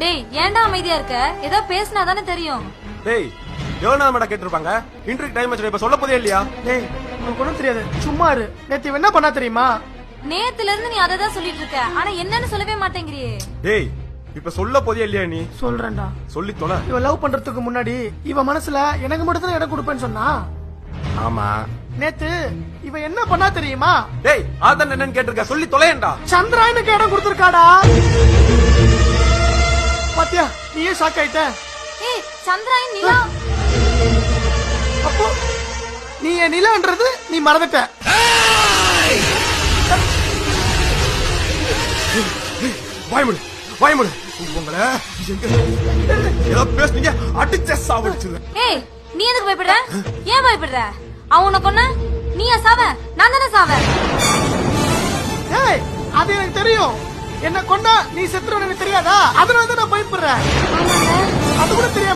டேய் ஏன்டா அமைதியா இருக்க? ஏதோ பேசினா தானே தெரியும். டேய் எவ்வளவு நேரம் கேட்டிருப்பாங்க. இன்டர்வியூ டைம் வச்சு இப்ப சொல்ல போதே இல்லையா? டேய் உனக்கு ஒண்ணும் தெரியாது. சும்மா இரு. நேத்து இவன் என்ன பண்ணா தெரியுமா? நேத்துல இருந்து நீ அதை தான் சொல்லிட்டு இருக்க. ஆனா என்னன்னு சொல்லவே மாட்டேங்கிறியே. டேய் இப்ப சொல்ல போதே இல்லையா நீ? சொல்றேன்டா. சொல்லி தொலை. இவன் லவ் பண்றதுக்கு முன்னாடி இவன் மனசுல எனக்கு மட்டும் தான் இடம் கொடுப்பேன்னு சொன்னா? ஆமா. நேத்து இவன் என்ன பண்ணா தெரியுமா? டேய் அதான் என்னன்னு கேட்டிருக்க. சொல்லி தொலையேன்டா சந்திராயனுக்கு இடம் கொடுத்திருக்காடா? நீயே ஷாக் ஆயிட்ட. ஏய் சந்திராயன் நிலா. அப்போ நீ என் நிலன்றது நீ மறந்துட்ட. வாய்முடு வாய்முடு உங்களை ஏதோ பேசுனீங்க அடிச்ச சாவடிச்சுது ஏய் நீ எதுக்கு பயப்படுற? ஏன் பயப்படுற? அவன் உன்னை கொன்ன? நீயா சாவ? நான் தானே சாவ? ஏய் அது எனக்கு தெரியும். என்ன கொண்டா? நீ செத்துறவனுக்கு தெரியாதா? அதனால தான் நான் பயப்படுறேன். அது கூட தெரியாம